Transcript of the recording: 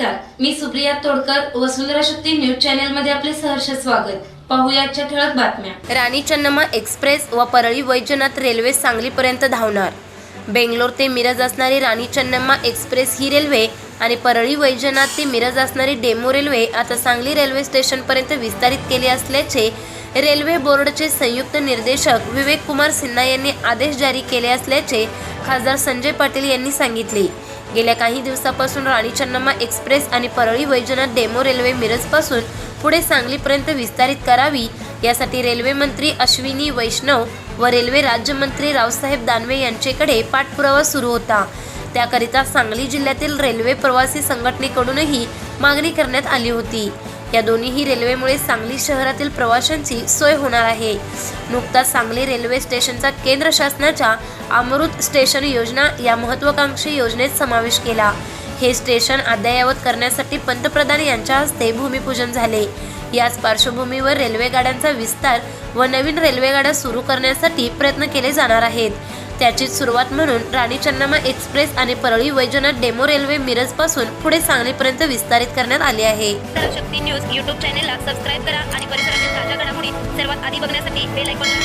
नमस्कार. मी Supriya Todkar Vasundhara Shakti news channel मध्ये आपले सहर्ष स्वागत. पाहूया ठळक बातम्या. राणी चन्नमा एक्सप्रेस व परळी वैजनाथ रेल्वे सांगलीपर्यंत धावणार. बेंगलोर ते मिरज असणारी राणी चन्नम्मा एक्सप्रेस ही रेल्वे आणि परळी वैजनाथ ते मिरज असणारी डेमो रेल्वे आता सांगली रेल्वे स्टेशनपर्यंत विस्तारित केली असल्याचे रेल्वे बोर्डचे संयुक्त निर्देशक विवेक कुमार सिन्हा यांनी आदेश जारी केले असल्याचे खासदार संजय पाटील यांनी सांगितले. गेल्या काही दिवसापासून राणी चन्नम्मा एक्सप्रेस आणि परळी वैजनाथ डेमो रेल्वे मिरजपासून पुढे सांगलीपर्यंत विस्तारित करावी यासाठी रेल्वे मंत्री अश्विनी वैष्णव व रेल्वे राज्यमंत्री रावसाहेब दानवे यांच्याकडे पाठपुरावा सुरू होता. त्याकरिता सांगली जिल्ह्यातील रेल्वे प्रवासी संघटनेकडूनही मागणी करण्यात आली होती. या दोन्हीही रेल्वेमुळे सांगली शहरातील प्रवाशांची सोय होणार आहे. नुकताच सांगली रेल्वे स्टेशनचा केंद्र शासनाच्या अमृत स्टेशन योजना या महत्वाकांक्षी योजनेत समावेश केला. हे स्टेशन अद्ययावत करण्यासाठी पंतप्रधान यांच्या हस्ते भूमिपूजन झाले. याच पार्श्वभूमीवर रेल्वे गाड्यांचा विस्तार व नवीन रेल्वेगाड्या सुरू करण्यासाठी प्रयत्न केले जाणार आहेत. त्याचीच सुरुवात म्हणून राणी चन्नामा एक्सप्रेस आणि परळी वैजनाथ डेमो रेल्वे मिरजपासून पुढे सांगलीपर्यंत विस्तारित करण्यात आली आहे. शक्ती न्यूज यूट्यूब चॅनेलला सबस्क्राईब करा आणि परिसरातील ताज्या घडामोडी सर्वात आधी बघण्यासाठी बेल आयकॉनला